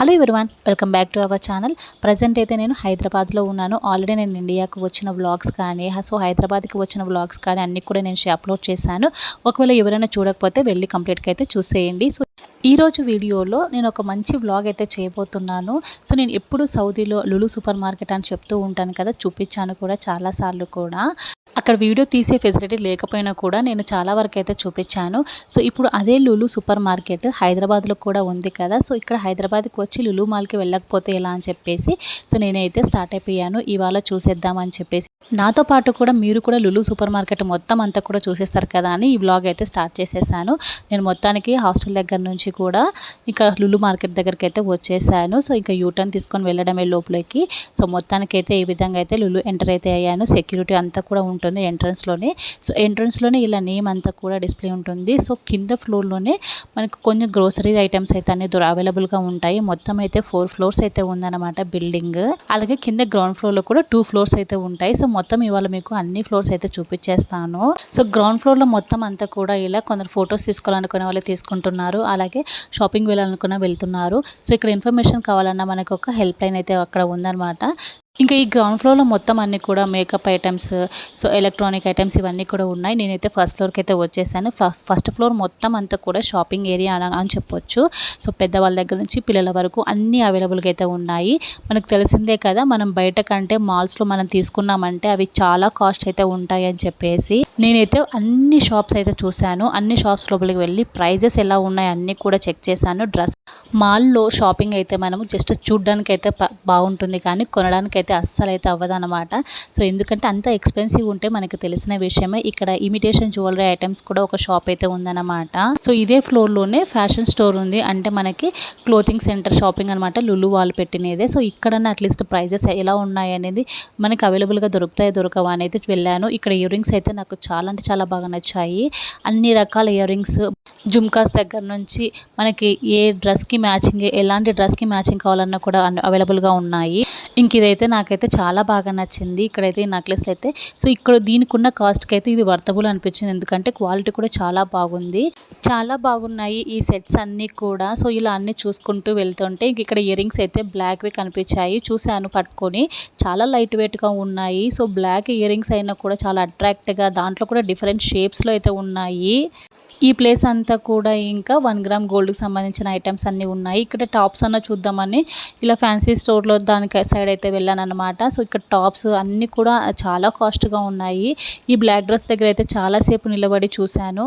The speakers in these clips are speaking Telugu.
Hello everyone welcome back to our channel. Present అయితే నేను హైదరాబాద్లో ఉన్నాను. ఆల్రెడీ నేను ఇండియాకు వచ్చిన వ్లాగ్స్ కానీ సో హైదరాబాద్కి వచ్చిన వ్లాగ్స్ కానీ అన్నీ కూడా నేను అప్లోడ్ చేశాను. ఒకవేళ ఎవరైనా చూడకపోతే వెళ్ళి కంప్లీట్గా అయితే చూసేయండి. సో ఈరోజు వీడియోలో నేను ఒక మంచి వ్లాగ్ అయితే చేయబోతున్నాను. సో నేను ఎప్పుడు సౌదీలో లులు సూపర్ మార్కెట్ అని చెప్తూ ఉంటాను కదా చూపించాను కూడా చాలాసార్లు కూడా. అక్కడ వీడియో తీసే ఫెసిలిటీ లేకపోయినా కూడా నేను చాలా వరకు అయితే చూపించాను. సో ఇప్పుడు అదే లులు సూపర్ మార్కెట్ హైదరాబాద్లో కూడా ఉంది కదా. సో ఇక్కడ హైదరాబాద్కి వచ్చి లులు మాల్కి వెళ్ళకపోతే ఎలా అని చెప్పేసి సో నేనైతే స్టార్ట్ అయిపోయాను. ఇవాళ చూసేద్దామని చెప్పేసి. నాతో పాటు కూడా మీరు కూడా లులు సూపర్ మార్కెట్ మొత్తం అంతా కూడా చూసేస్తారు కదా అని ఈ బ్లాగ్ అయితే స్టార్ట్ చేసేసాను. నేను మొత్తానికి హాస్టల్ దగ్గర నుంచి కూడా ఇంకా లులు మార్కెట్ దగ్గరికి అయితే వచ్చేసాను. సో ఇంకా యూటర్న్ తీసుకొని వెళ్ళడమే లోపలికి. సో మొత్తానికి అయితే ఈ విధంగా అయితే లులు ఎంటర్ అయితే అయ్యాను. సెక్యూరిటీ అంతా కూడా ఉంటుంది. ఎంట్రన్స్లోనే సో ఎంట్రన్స్లోనే ఇలా నేమ్ అంతా కూడా డిస్ప్లే ఉంటుంది. సో కింద ఫ్లోర్లోనే మనకు కొన్ని గ్రోసరీ ఐటమ్స్ అయితే అనేది అవైలబుల్గా ఉంటాయి. మొత్తం అయితే ఫోర్ ఫ్లోర్స్ అయితే ఉందన్నమాట బిల్డింగ్ అలాగే కింద గ్రౌండ్ ఫ్లోర్లో కూడా టూ ఫ్లోర్స్ అయితే ఉంటాయి. సో మొత్తం ఇవాళ మీకు అన్ని ఫ్లోర్స్ అయితే చూపించేస్తాను సో గ్రౌండ్ ఫ్లోర్లో మొత్తం అంతా కూడా ఇలా కొందరు ఫొటోస్ తీసుకోవాలనుకునే వాళ్ళు తీసుకుంటున్నారు. అలాగే షాపింగ్ వెళ్ళాలనుకున్న వెళ్తున్నారు. సో ఇక్కడ ఇన్ఫర్మేషన్ కావాలన్నా మనకు ఒక హెల్ప్ లైన్ అయితే అక్కడ ఉందన్నమాట. ఇంకా ఈ గ్రౌండ్ ఫ్లోర్లో మొత్తం అన్నీ కూడా makeup items so electronic items ఇవన్నీ కూడా ఉన్నాయి. నేనైతే ఫస్ట్ ఫ్లోర్కి అయితే వచ్చేసాను. ఫస్ట్ ఫ్లోర్ మొత్తం అంతా కూడా షాపింగ్ ఏరియా అని అని చెప్పొచ్చు. సో పెద్దవాళ్ళ దగ్గర నుంచి పిల్లల వరకు అన్నీ అవైలబుల్గా అయితే ఉన్నాయి. మనకు తెలిసిందే కదా మనం బయట కంటే మాల్స్లో మనం తీసుకున్నామంటే అవి చాలా కాస్ట్ అయితే ఉంటాయి అని చెప్పేసి. నేనైతే అన్ని షాప్స్ అయితే చూశాను. అన్ని షాప్స్ లోపలికి వెళ్ళి ప్రైజెస్ ఎలా ఉన్నాయి అన్నీ కూడా చెక్ చేశాను. డ్రెస్ మాల్లో షాపింగ్ అయితే మనము జస్ట్ చూడ్డానికి అయితే బాగుంటుంది కానీ కొనడానికి అయితే అస్సలు అయితే అవ్వదన్నమాట. సో ఎందుకంటే అంత ఎక్స్పెన్సివ్ ఉంటే మనకి తెలిసిన విషయమే. ఇక్కడ ఇమిటేషన్ జ్యువెలరీ ఐటమ్స్ కూడా ఒక షాప్ అయితే ఉందన్నమాట. సో ఇదే ఫ్లోర్లోనే ఫ్యాషన్ స్టోర్ ఉంది. అంటే మనకి క్లోతింగ్ సెంటర్ షాపింగ్ అనమాట లులు వాళ్ళు పెట్టినదే. సో ఇక్కడన్నా అట్లీస్ట్ ప్రైజెస్ ఎలా ఉన్నాయి అనేది మనకి అవైలబుల్గా దొరుకుతాయి దొరకవా అని అయితే వెళ్ళాను. ఇక్కడ ఇయర్ రింగ్స్ అయితే నాకు చాలా అంటే చాలా బాగా నచ్చాయి. అన్ని రకాల ఇయర్ రింగ్స్ జుమ్కాస్ దగ్గర నుంచి మనకి ఏ డ్రెస్కి మ్యాచింగ్ ఎలాంటి డ్రెస్కి మ్యాచింగ్ కావాలన్నా కూడా అవైలబుల్గా ఉన్నాయి. ఇంక ఇదైతే నాకైతే చాలా బాగా నచ్చింది. ఇక్కడైతే ఈ నెక్లెస్లు అయితే సో ఇక్కడ దీనికి ఉన్న కాస్ట్కి అయితే ఇది వర్తబుల్ అనిపించింది. ఎందుకంటే క్వాలిటీ కూడా చాలా బాగుంది. చాలా బాగున్నాయి ఈ సెట్స్ అన్నీ కూడా. సో ఇలా అన్నీ చూసుకుంటూ వెళ్తుంటే ఇక్కడ ఇయర్ రింగ్స్ అయితే బ్లాక్వి కనిపించాయి. చూశాను పట్టుకొని. చాలా లైట్ వెయిట్గా ఉన్నాయి. సో బ్లాక్ ఇయర్ రింగ్స్ అయినా కూడా చాలా అట్రాక్ట్గా దాంట్లో కూడా డిఫరెంట్ షేప్స్లో అయితే ఉన్నాయి. ఈ ప్లేస్ అంతా కూడా ఇంకా వన్ గ్రామ్ గోల్డ్కి సంబంధించిన ఐటమ్స్ అన్నీ ఉన్నాయి. ఇక్కడ టాప్స్ అన్న చూద్దామని ఇలా ఫ్యాన్సీ స్టోర్లో దానికి సైడ్ అయితే వెళ్ళాను అనమాట సో ఇక్కడ టాప్స్ అన్నీ కూడా చాలా కాస్ట్గా ఉన్నాయి. ఈ బ్లాక్ డ్రెస్ దగ్గర అయితే చాలాసేపు నిలబడి చూశాను.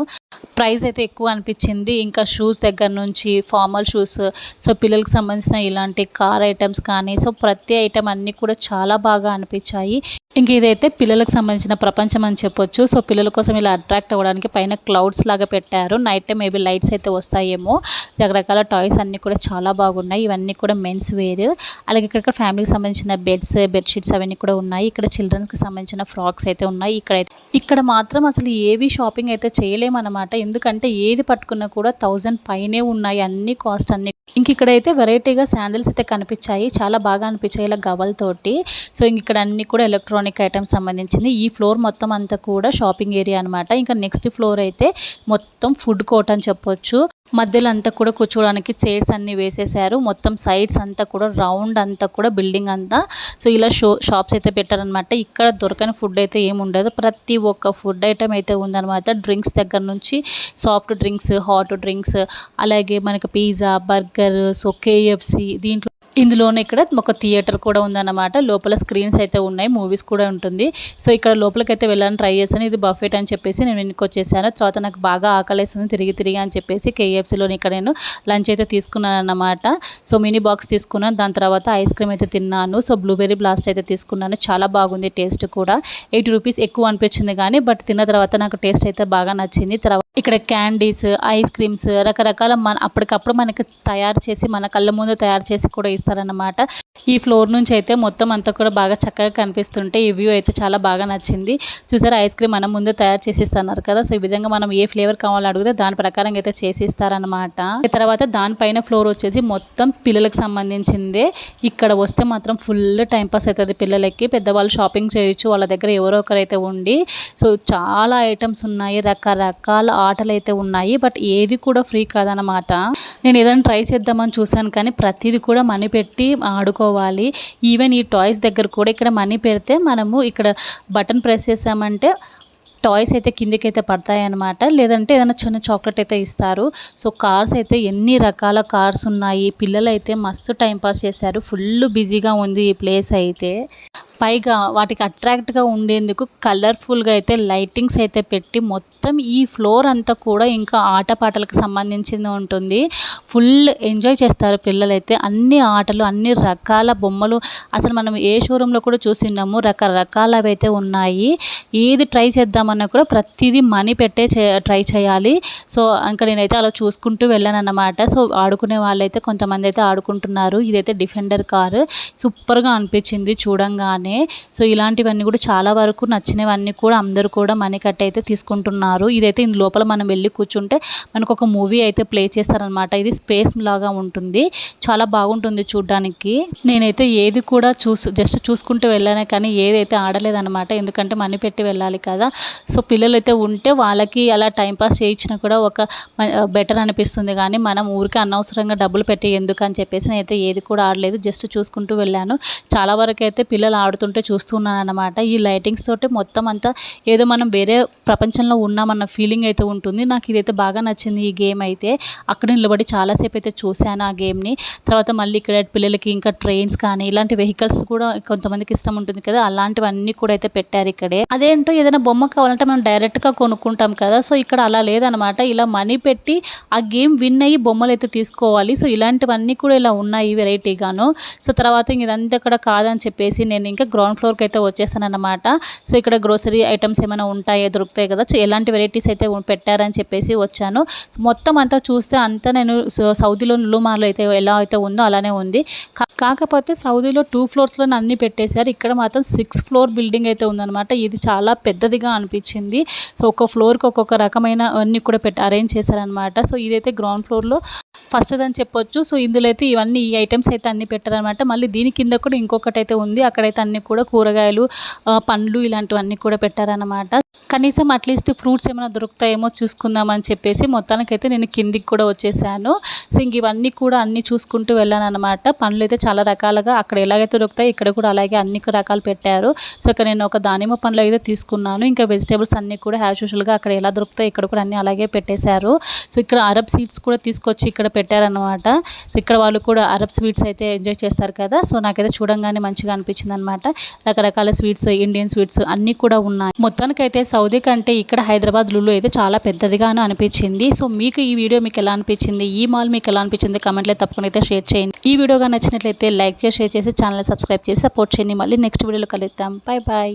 ప్రైస్ అయితే ఎక్కువ అనిపించింది. ఇంకా షూస్ దగ్గర నుంచి ఫార్మల్ షూస్ సో పిల్లలకి సంబంధించిన ఇలాంటి కార్ ఐటమ్స్ కానీ సో ప్రతి ఐటమ్ అన్నీ కూడా చాలా బాగా అనిపించాయి. ఇంక ఇదైతే పిల్లలకు సంబంధించిన ప్రపంచం అని చెప్పొచ్చు. సో పిల్లల కోసం ఇలా అట్రాక్ట్ అవ్వడానికి పైన క్లౌడ్స్ లాగా పెట్టారు. నైట్ టైం మేబీ లైట్స్ అయితే వస్తాయేమో. రకరకాల టాయ్స్ అన్నీ కూడా చాలా బాగున్నాయి. ఇవన్నీ కూడా మెన్స్ వేర్. అలాగే ఇక్కడ ఫ్యామిలీకి సంబంధించిన బెడ్స్ బెడ్షీట్స్ అవన్నీ కూడా ఉన్నాయి. ఇక్కడ చిల్డ్రన్స్కి సంబంధించిన ఫ్రాక్స్ అయితే ఉన్నాయి. ఇక్కడ ఇక్కడ మాత్రం అసలు ఏవి షాపింగ్ అయితే చేయలేమన్నమాట. ఎందుకంటే ఏది పట్టుకున్నా కూడా థౌజండ్ పైనే ఉన్నాయి. అన్ని కాస్ట్ అన్ని. ఇంక ఇక్కడైతే వెరైటీగా శాండిల్స్ అయితే కనిపించాయి. చాలా బాగా అనిపించాయి ఇలా గవల్తోటి సో ఇంక ఇక్కడ అన్ని కూడా ఎలక్ట్రానిక్ ఐటమ్స్ సంబంధించింది. ఈ ఫ్లోర్ మొత్తం అంతా కూడా షాపింగ్ ఏరియా అనమాట ఇంకా నెక్స్ట్ ఫ్లోర్ అయితే మొత్తం ఫుడ్ కోర్ట్ అని చెప్పొచ్చు. మధ్యలో అంతా కూడా కూర్చోవడానికి చైర్స్ అన్నీ వేసేసారు మొత్తం సైడ్స్ అంతా కూడా రౌండ్ అంతా కూడా బిల్డింగ్ అంతా. సో ఇలా షో షాప్స్ అయితే పెట్టారనమాట ఇక్కడ దొరకని ఫుడ్ అయితే ఏమి ఉండదు. ప్రతి ఒక్క ఫుడ్ ఐటమ్ అయితే ఉందనమాట డ్రింక్స్ దగ్గర నుంచి సాఫ్ట్ డ్రింక్స్ హాట్ డ్రింక్స్ అలాగే మనకి పిజ్జా బర్గర్ సో కేఎఫ్సి దీంట్లో ఇందులోనే ఇక్కడ ఒక థియేటర్ కూడా ఉందన్నమాట. లోపల స్క్రీన్స్ అయితే ఉన్నాయి మూవీస్ కూడా ఉంటుంది. సో ఇక్కడ లోపలికి అయితే వెళ్ళాలని ట్రై చేశాను. ఇది బఫెట్ అని చెప్పేసి నేను వెనక్కి వచ్చేసాను తర్వాత నాకు బాగా ఆకలేస్తుంది తిరిగి తిరిగి అని చెప్పేసి కేఎఫ్సీలోని ఇక్కడ నేను లంచ్ అయితే తీసుకున్నాను అన్నమాట సో మినీ బాక్స్ తీసుకున్నాను. దాని తర్వాత ఐస్ క్రీమ్ అయితే తిన్నాను. సో బ్లూబెర్రీ బ్లాస్ట్ అయితే తీసుకున్నాను. చాలా బాగుంది టేస్ట్ కూడా. ఎయిటీ రూపీస్ ఎక్కువ అనిపించింది కానీ బట్ తిన్న తర్వాత నాకు టేస్ట్ అయితే బాగా నచ్చింది. తర్వాత ఇక్కడ క్యాండీస్ ఐస్ క్రీమ్స్ రకరకాల మన అప్పటికప్పుడు మనకి తయారు చేసి మన కళ్ళ ముందు తయారు చేసి కూడా చేస్తారనమాట ఈ ఫ్లోర్ నుంచి అయితే మొత్తం అంతా కూడా బాగా చక్కగా కనిపిస్తుంటే ఈ వ్యూ అయితే చాలా బాగా నచ్చింది. చూసారా ఐస్ క్రీమ్ మనం ముందే తయారు చేసిస్తున్నారు కదా సో ఈ విధంగా మనం ఏ ఫ్లేవర్ కావాలో అడిగితే దాని ప్రకారం అయితే చేసిస్తారనమాట తర్వాత దానిపైన ఫ్లోర్ వచ్చేసి మొత్తం పిల్లలకు సంబంధించిందే. ఇక్కడ వస్తే మాత్రం ఫుల్ టైం పాస్ అవుతుంది పిల్లలకి. పెద్దవాళ్ళు షాపింగ్ చేయొచ్చు వాళ్ళ దగ్గర ఎవరో ఒకరైతే ఉండి. సో చాలా ఐటమ్స్ ఉన్నాయి రకరకాల ఆటలు అయితే ఉన్నాయి. బట్ ఏది కూడా ఫ్రీ కాదనమాట నేను ఏదైనా ట్రై చేద్దామని చూశాను కానీ ప్రతిదీ కూడా మనీ పెట్టి ఆడుకోవాలి. ఈవెన్ ఈ టాయ్స్ దగ్గర కూడా ఇక్కడ మనీ పెడితే మనము ఇక్కడ బటన్ ప్రెస్ చేసామంటే టాయ్స్ అయితే కిందకైతే పడతాయన్నమాట. పడతాయి లేదంటే ఏదైనా చిన్న చాక్లెట్ అయితే ఇస్తారు. సో కార్స్ అయితే ఎన్ని రకాల కార్స్ ఉన్నాయి. పిల్లలు అయితే మస్తు టైంపాస్ చేశారు. ఫుల్ బిజీగా ఉంది ఈ ప్లేస్ అయితే. పైగా వాటికి అట్రాక్ట్గా ఉండేందుకు కలర్ఫుల్గా అయితే లైటింగ్స్ అయితే పెట్టి మొత్తం మొత్తం ఈ ఫ్లోర్ అంతా కూడా ఇంకా ఆటపాటలకు సంబంధించింది ఉంటుంది. ఫుల్ ఎంజాయ్ చేస్తారు పిల్లలైతే. అన్ని ఆటలు అన్ని రకాల బొమ్మలు. అసలు మనం ఏ షోరూంలో కూడా చూసినాము రకరకాలవి అయితే ఉన్నాయి. ఏది ట్రై చేద్దామన్నా కూడా ప్రతిదీ మనీ పెట్టే ట్రై చేయాలి. సో ఇంకా నేనైతే అలా చూసుకుంటూ వెళ్ళాను అన్నమాట సో ఆడుకునే వాళ్ళైతే కొంతమంది అయితే ఆడుకుంటున్నారు. ఇదైతే డిఫెండర్ కారు. సూపర్గా అనిపించింది చూడంగానే. సో ఇలాంటివన్నీ కూడా చాలా వరకు నచ్చినవన్నీ కూడా అందరూ కూడా మనీ కట్ అయితే తీసుకుంటున్నారు. ఇదైతే ఇందు లోపల మనం వెళ్ళి కూర్చుంటే మనకు ఒక మూవీ అయితే ప్లే చేస్తారనమాట ఇది స్పేస్ లాగా ఉంటుంది. చాలా బాగుంటుంది చూడ్డానికి. నేనైతే ఏది కూడా చూసు జస్ట్ చూసుకుంటూ వెళ్ళానే కానీ ఏదైతే ఆడలేదనమాట ఎందుకంటే మనీ పెట్టి వెళ్ళాలి కదా. సో పిల్లలు అయితే ఉంటే వాళ్ళకి అలా టైంపాస్ చేయించినా కూడా ఒక బెటర్ అనిపిస్తుంది. కానీ మనం ఊరికే అనవసరంగా డబ్బులు పెట్టి ఎందుకు అని చెప్పేసి నేనైతే ఏది కూడా ఆడలేదు. జస్ట్ చూసుకుంటూ వెళ్ళాను. చాలా వరకు అయితే పిల్లలు ఆడుతుంటే చూస్తున్నాను అనమాట ఈ లైటింగ్స్ తోటి మొత్తం అంతా ఏదో మనం వేరే ప్రపంచంలో ఉన్న ఉన్నామన్న ఫీలింగ్ అయితే ఉంటుంది. నాకు ఇదైతే బాగా నచ్చింది ఈ గేమ్ అయితే. అక్కడ నిలబడి చాలాసేపు అయితే చూశాను ఆ గేమ్ని తర్వాత మళ్ళీ ఇక్కడ పిల్లలకి ఇంకా ట్రైన్స్ కానీ ఇలాంటి వెహికల్స్ కూడా కొంతమందికి ఇష్టం ఉంటుంది కదా. అలాంటివన్నీ కూడా అయితే పెట్టారు ఇక్కడే. అదేంటో ఏదైనా బొమ్మ కావాలంటే మనం డైరెక్ట్గా కొనుక్కుంటాం కదా. సో ఇక్కడ అలా లేదనమాట ఇలా మనీ పెట్టి ఆ గేమ్ విన్ అయ్యి బొమ్మలు అయితే తీసుకోవాలి. సో ఇలాంటివన్నీ కూడా ఇలా ఉన్నాయి వెరైటీగాను. సో తర్వాత ఇదంతా ఇక్కడ కాదని చెప్పేసి నేను ఇంకా గ్రౌండ్ ఫ్లోర్కి అయితే వచ్చేసాను అనమాట సో ఇక్కడ గ్రోసరీ ఐటమ్స్ ఏమైనా ఉంటాయో దొరుకుతాయి కదా. సో ఎలాంటి వెరైటీస్ అయితే పెట్టారని చెప్పేసి వచ్చాను. మొత్తం అంతా చూస్తే అంతా నేను సౌదీలో నులుమార్లో అయితే ఎలా అయితే ఉందో అలానే ఉంది. కాకపోతే సౌదీలో టూ ఫ్లోర్స్లో అన్నీ పెట్టేశారు. ఇక్కడ మాత్రం సిక్స్ ఫ్లోర్ బిల్డింగ్ అయితే ఉందన్నమాట. ఇది చాలా పెద్దదిగా అనిపించింది. సో ఒక ఫ్లోర్కి ఒక్కొక్క రకమైన అన్నీ కూడా పెట్టి అరేంజ్ చేశారనమాట సో ఇదైతే గ్రౌండ్ ఫ్లోర్లో ఫస్ట్ అని చెప్పొచ్చు. సో ఇందులో అయితే ఇవన్నీ ఈ ఐటమ్స్ అయితే అన్ని పెట్టారనమాట మళ్ళీ దీని కింద కూడా ఇంకొకటి అయితే ఉంది. అక్కడైతే అన్ని కూడా కూరగాయలు పండ్లు ఇలాంటివన్నీ కూడా పెట్టారనమాట కనీసం అట్లీస్ట్ ఫ్రూట్స్ ఏమైనా దొరుకుతాయేమో చూసుకుందామని చెప్పేసి మొత్తానికైతే నేను కిందికి కూడా వచ్చేసాను. సో ఇంక ఇవన్నీ కూడా అన్నీ చూసుకుంటూ వెళ్ళాను అనమాట పండ్లు అయితే చాలా రకాలుగా అక్కడ ఎలాగైతే దొరుకుతాయి ఇక్కడ కూడా అలాగే అన్ని రకాలు పెట్టారు. సో ఇక్కడ నేను ఒక దానిమ్మ పండ్లు అయితే తీసుకున్నాను. ఇంకా వెజిటేబుల్స్ అన్నీ కూడా హ్యాష్ యూజువల్గా అక్కడ ఎలా దొరుకుతాయి ఇక్కడ కూడా అన్నీ అలాగే పెట్టేశారు. సో ఇక్కడ అరబ్ సీడ్స్ కూడా తీసుకొచ్చి ఇక్కడ పెట్టారనమాట సో ఇక్కడ వాళ్ళు కూడా అరబ్ స్వీట్స్ అయితే ఎంజాయ్ చేస్తారు కదా. సో నాకైతే చూడంగానే మంచిగా అనిపించింది అనమాట రకరకాల స్వీట్స్ ఇండియన్ స్వీట్స్ అన్నీ కూడా ఉన్నాయి. మొత్తానికైతే సౌదీ కంటే ఇక్కడ హైదరాబాద్ లులు అయితే చాలా పెద్దదిగా అనిపించింది. సో మీకు ఈ వీడియో మీకు ఎలా అనిపించింది? ఈ మాల్ మీకు ఎలా అనిపించింది? కమెంట్లో తప్పకుండా అయితే షేర్ చేయండి. ఈ వీడియోగా నచ్చినట్లయితే లైక్ చేసి షేర్ చేసి ఛానల్ సబ్స్క్రైబ్ చేసి సపోర్ట్ చేయండి. మళ్ళీ నెక్స్ట్ వీడియోలో కలుద్దాం. Bye bye